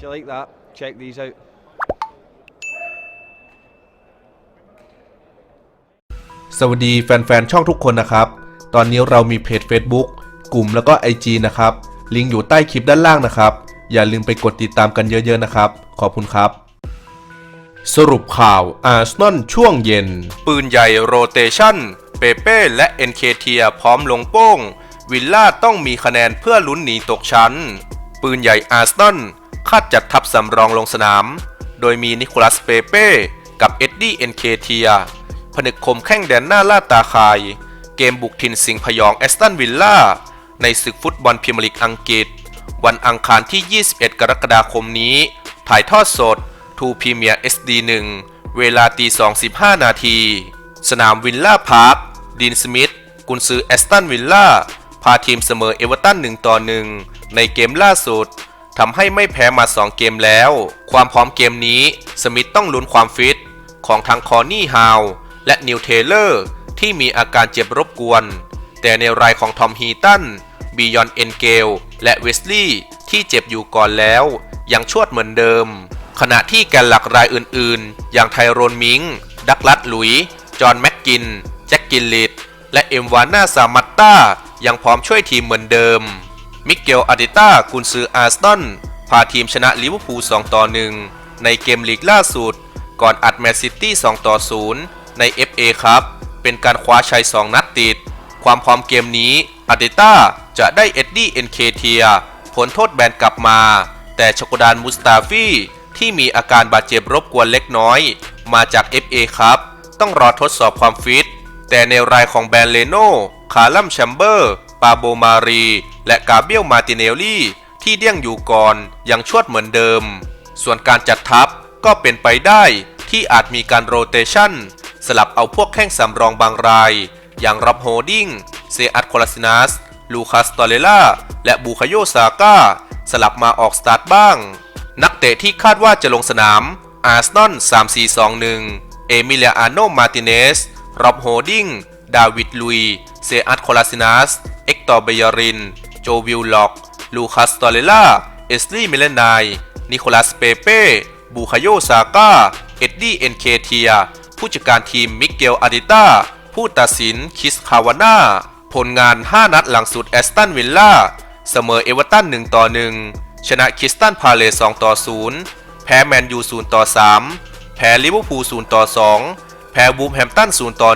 If you like that, check these out. สวัสดีแฟนๆ ช่องทุกคนนะครับ ตอนนี้เรามีเพจ Facebook กลุ่มแล้วก็ IG นะครับ ลิงก์อยู่ใต้คลิปด้านล่างนะครับ อย่าลืมไปกดติดตามกันเยอะๆนะครับ ขอบคุณครับ สรุปข่าวอาร์เซนอลช่วงเย็น ปืนใหญ่โรเตชั่น เปเป้และเอ็นเคเทียพร้อมลงโป้ง วิลล่าต้องมีคะแนนเพื่อลุ้นหนีตกชั้น ปืนใหญ่อาร์เซนอล คาดจัดทัพสำรองลงสนาม โดยมีนิโคลัสเปเป้กับเอ็ดดี้เอ็นเคเทียผนึกคมแข้งแดนหน้าล่าตาคาย เกมบุกถิ่นสิงห์พยองแอสตันวิลล่าในศึกฟุตบอลพรีเมียร์ลีกอังกฤษ วันอังคารที่ 21 กรกฎาคมนี้ ถ่ายทอดสดทูพรีเมียร์ SD1 เวลาตี2.15นาที สนามวิลล่าพาร์คดีนสมิธกุนซือแอสตันวิลล่าพาทีมเสมอเอเวอร์ตัน1ต่อ1ในเกมล่าสุด ทำให้ไม่แพ้มา 2 เกมแล้ว ความพร้อมเกมนี้ สมิธต้องลุ้นความฟิต ของทั้งคอร์นี่ฮาวและนิวเทเลอร์ที่มีอาการเจ็บรบกวน แต่ในรายของทอมฮีตันบียอนเอ็นเกลและเวสลีย์ที่เจ็บอยู่ก่อนแล้ว ยังชวดเหมือนเดิม ขณะที่แกนหลักรายอื่นๆ อย่างไทโรนมิง ดักลัดหลุย จอห์นแม็กกิน แจ็คกินลิดและเอ็มวาน่าซามัตตายังพร้อมช่วยทีมเหมือนเดิม มิเกลอาดิต้ากุนซืออาร์สตันพาทีมชนะลิเวอร์พูล 2 ต่อ 1 ในเกมลีกล่าสุด ก่อนอัดแมนซิตี้ 2 ต่อ 0 ใน FA ครับ เป็นการคว้าชัย 2 นัดติด ความพร้อมเกมนี้อาดิต้าจะได้เอ็ดดี้เอ็นเคเทียผลโทษแบนกลับมา แต่ชโกดานมุสตาฟีที่มีอาการบาดเจ็บรบกวนเล็กน้อย มาจาก FA ครับ ต้องรอทดสอบความฟิต แต่ในรายของแบรนเลโนคาลัมแชมเบอร์ ปาโบมารี และกาเบียลมาติเนลลี่ที่เดี้ยงอยู่ก่อนยังชวดเหมือนเดิม ส่วนการจัดทัพก็เป็นไปได้ที่อาจมีการโรเตชันสลับเอาพวกแข้งสำรองบางราย อย่างรับโฮดิ้งเซอัตโคลาซินัส ลูคัสตอเรล่า และบูคาโยซาก้า สลับมาออกสตาร์ทบ้าง นักเตะที่คาดว่าจะลงสนาม อาร์ซนอล3421 เอมิเลียอาโนมาติเนสร็อบโฮดิ้ง ดาวิดลุย เซอัตโคลาซินัส เอ็กตอร์เบยาริน โจวิลล็อก ลูคัสตอเรล่า เอสลีย์เมเลนาย นิโคลัสเปเป้ บูคาโยซาก้า เอ็ดดี้เอ็นเคเทีย ผู้จัดการทีมมิเกลอาดิต้า ผู้ตัดสินคิสคาวาน่า ผลงาน 5 นัดหลังสุดแอสตันวิลล่า เสมอเอเวอร์ตัน 1 ต่อ 1 ชนะคิสตันพาเลส2ต่อ 0 แพ้แมนยู 0 ต่อ 3 แพ้ลิเวอร์พูล 0 ต่อ 2 แพ้วูฟแฮมตัน 0 ต่อ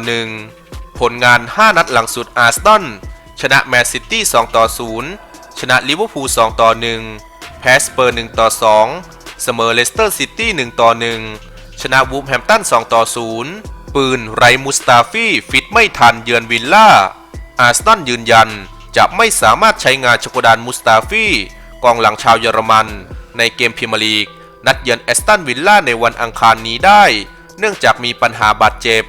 1 ผลงาน 5 นัดหลังสุดอาร์เซนอล ชนะแมนซิตี้2ต่อ0ชนะลิเวอร์พูล2ต่อ1แพ้สเปอร์1ต่อ2เสมอเลสเตอร์ซิตี้1ต่อ1ชนะวูฟแฮมตัน2ต่อ0ปืนไรมุสตาฟีฟิตไม่ทันเยือนวิลล่า อาร์เซนอลยืนยันจะไม่สามารถใช้งานชโกดานมุสตาฟีกองหลังชาวเยอรมัน ในเกมพรีเมียร์ลีก นัดเยือนแอสตันวิลล่าในวันอังคารนี้ได้ เนื่องจากมีปัญหาบาดเจ็บ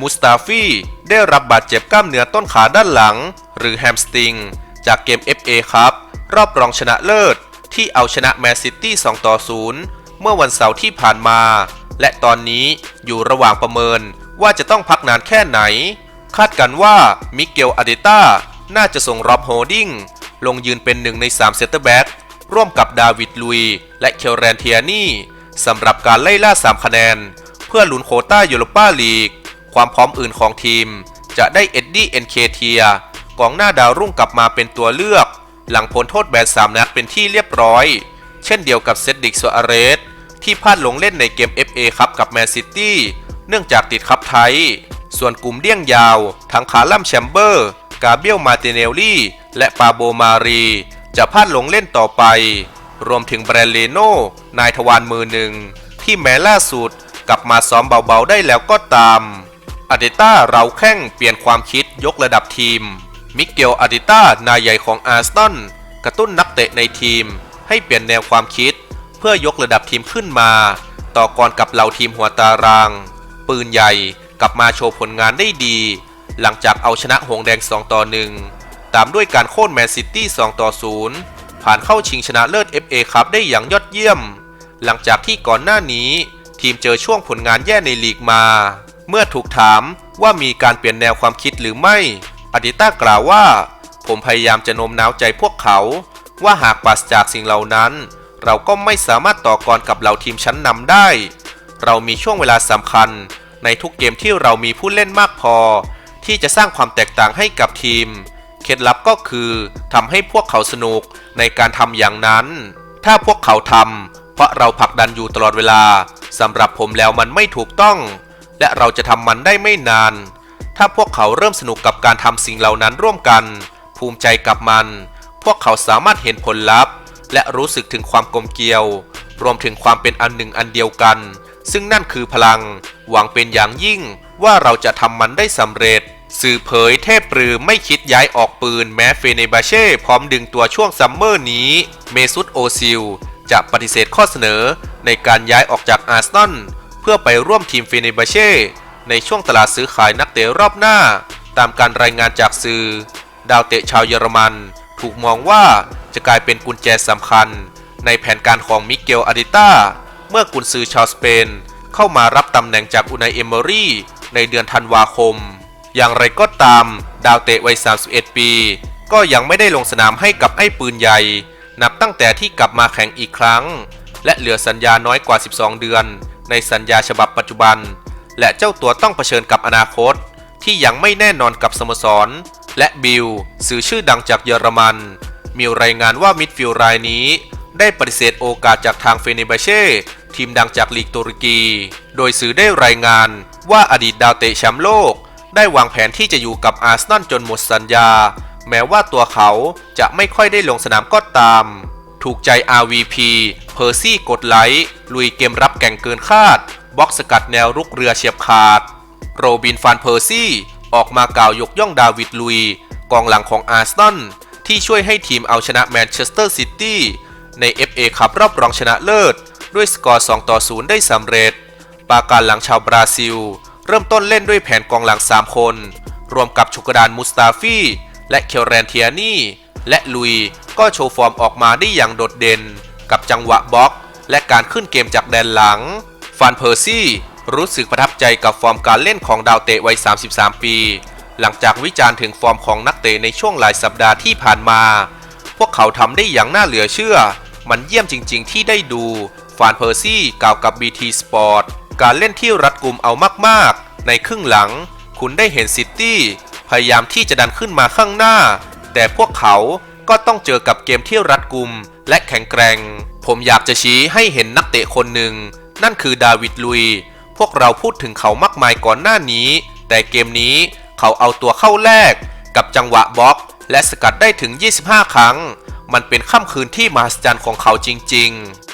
มุสตาฟี ได้รับบาดเจ็บกล้ามเนื้อต้นขาด้านหลัง หรือแฮมสตริง จากเกม FA ครับ รอบรองชนะเลิศ ที่เอาชนะแมนซิตี้ 2 ต่อ 0 เมื่อวันเสาร์ที่ผ่านมา และตอนนี้อยู่ระหว่างประเมินว่าจะต้องพักนานแค่ไหน คาดกันว่ามิเกลอาเดต้าน่าจะส่งรอบโฮดิ้งลงยืนเป็นหนึ่งใน3เซตเตอร์แบ็กร่วมกับดาวิดลุย และเคลแรนเทียนี่สำหรับการไล่ล่า 3 คะแนน เพื่อลุ้นโคต้ายูโรปาลีก ความพร้อมอื่นของทีม จะได้เอ็ดดี้เอ็นเคเทียกองหน้าดาวรุ่งกลับมาเป็นตัวเลือก หลังพ้นโทษแบน3นัดเป็นที่เรียบร้อย เช่นเดียวกับเซดดิกโซอาเรสที่พลาดลงเล่นในเกม FA ครับกับแมนซิตี้เนื่องจากติดคัพไทย ส่วนกลุ่มเลี่ยงยาว ทั้งคาลัมแชมเบอร์ กาเบียลมาติเนลลี่ และปาโบมารี จะพลาดลงเล่นต่อไป รวมถึงแบรนเลโนนายทวารมือหนึ่ง ที่แม้ล่าสุดกลับมาซ้อมเบาๆได้แล้วก็ตาม อาเดต้าเราแข้งเปลี่ยนความคิดยกระดับทีม มิเกลอาดิต้านายใหญ่ของอาร์เซนกระตุ้นนักเตะในทีม ให้เปลี่ยนแนวความคิด เพื่อยกระดับทีมขึ้นมา ต่อกรกับเหล่าทีมหัวตาราง ปืนใหญ่กลับมาโชว์ผลงานได้ดี หลังจากเอาชนะหงแดง 2 ต่อ 1 ตามด้วยการโค่นแมนซิตี้ 2 ต่อ 0 ผ่านเข้าชิงชนะเลิศ FA ครับได้อย่างยอดเยี่ยม หลังจากที่ก่อนหน้านี้ ทีมเจอช่วงผลงานแย่ในลีกมา เมื่อถูกถามว่ามีการเปลี่ยนแนวความคิดหรือไม่ อดิต้ากล่าวว่า ผมพยายามจะโน้มน้าวใจพวกเขา ว่าหากปราศจากสิ่งเหล่านั้น เราก็ไม่สามารถต่อกรกับเหล่าทีมชั้นนำได้ เรามีช่วงเวลาสำคัญ ในทุกเกมที่เรามีผู้เล่นมากพอ ที่จะสร้างความแตกต่างให้กับทีม เคล็ดลับก็คือทำให้พวกเขาสนุกในการทำอย่างนั้น ถ้าพวกเขาทำเพราะเราผลักดันอยู่ตลอดเวลาสำหรับผมแล้วมันไม่ถูกต้อง และเราจะทำมันได้ไม่นาน ถ้าพวกเขาเริ่มสนุกกับการทำสิ่งเหล่านั้นร่วมกัน ภูมิใจกับมัน พวกเขาสามารถเห็นผลลัพธ์ และรู้สึกถึงความกลมเกลียว รวมถึงความเป็นอันหนึ่งอันเดียวกัน ซึ่งนั่นคือพลัง หวังเป็นอย่างยิ่งว่าเราจะทำมันได้สำเร็จ สื่อเผยเทพปรือไม่คิดย้ายออกปืนแม้เฟเนบาเช่พร้อมดึงตัวช่วงซัมเมอร์นี้ เมซุตโอซิลจะปฏิเสธข้อเสนอในการย้ายออกจากอาร์เซนอล พื่อไปร่วมทีมฟเนบาเช่ในช่วงตลาดซื้อขายนักเตะรอบหน้า ตามการรายงานจากสื่อ ดาวเตะชาวเยอรมัน ถูกมองว่าจะกลายเป็นกุญแจสำคัญ ในแผนการของมิเกลอาดิต้าเมื่อกุนซือชาวสเปน เข้ามารับตำแหน่งจากอุนายเอเมอรี่ในเดือนธันวาคม อย่างไรก็ตาม ดาวเตะวัย 31 ปี ก็ยังไม่ได้ลงสนามให้กับไอ้ปืนใหญ่ นับตั้งแต่ที่กลับมาแข่งอีกครั้ง และเหลือสัญญาน้อยกว่า 12 เดือน ในสัญญาฉบับปัจจุบัน และเจ้าตัวต้องเผชิญกับอนาคต ที่ยังไม่แน่นอนกับสโมสร และบิลสื่อชื่อดังจากเยอรมัน มีรายงานว่ามิดฟิลด์รายนี้ ได้ปฏิเสธโอกาสจากทางเฟเนบาเช่ทีมดังจากลีกตุรกี โดยสื่อได้รายงานว่าอดีตดาวเตะแชมป์โลก ได้วางแผนที่จะอยู่กับอาร์เซนอลจนหมดสัญญา แม้ว่าตัวเขาจะไม่ค่อยได้ลงสนามก็ตาม ถูกใจ RVP เพอร์ซี่กดไลค์ลุยเกมรับแก่งเกินคาด บล็อกสกัดแนวรุกเรือเฉียบขาด โรบินฟานเพอร์ซี่ ออกมากล่าวยกย่องดาวิดลุย กองหลังของอาร์เซนอลที่ช่วยให้ทีมเอาชนะแมนเชสเตอร์ซิตี้ใน FA คัพรอบรองชนะเลิศ ด้วยสกอร์ 2 ต่อ 0 ได้สำเร็จ ปาการหลังชาวบราซิล เริ่มต้นเล่นด้วยแผนกองหลัง 3 คน รวมกับชุกดานมุสตาฟีและเคลแรนเทียนี่และลุย ก็โชว์ฟอร์มออกมาได้อย่างโดดเด่น กับจังหวะบล็อก และการขึ้นเกมจากแดนหลัง ฟานเพอร์ซี่รู้สึกประทับใจกับฟอร์มการเล่นของดาวเตะวัย 33 ปี หลังจากวิจารณ์ถึงฟอร์มของนักเตะในช่วงหลายสัปดาห์ที่ผ่านมา พวกเขาทำได้อย่างน่าเหลือเชื่อ มันเยี่ยมจริง ๆ ที่ได้ดู ฟานเพอร์ซี่กล่าวกับ BT Sport การเล่นที่รัดกุมเอามากๆ ในครึ่งหลัง คุณได้เห็นซิตี้พยายามที่จะดันขึ้นมาข้างหน้า แต่พวกเขา ก็ต้องเจอกับเกมที่รัดกุมและแข็งแกร่ง ผมอยากจะชี้ให้เห็นนักเตะคนหนึ่ง นั่นคือดาวิดลุย พวกเราพูดถึงเขามากมายก่อนหน้านี้ แต่เกมนี้เขาเอาตัวเข้าแลกกับจังหวะบล็อก และสกัดได้ถึง 25 ครั้ง มันเป็นค่ำคืนที่มหัศจรรย์ของเขาจริง ๆ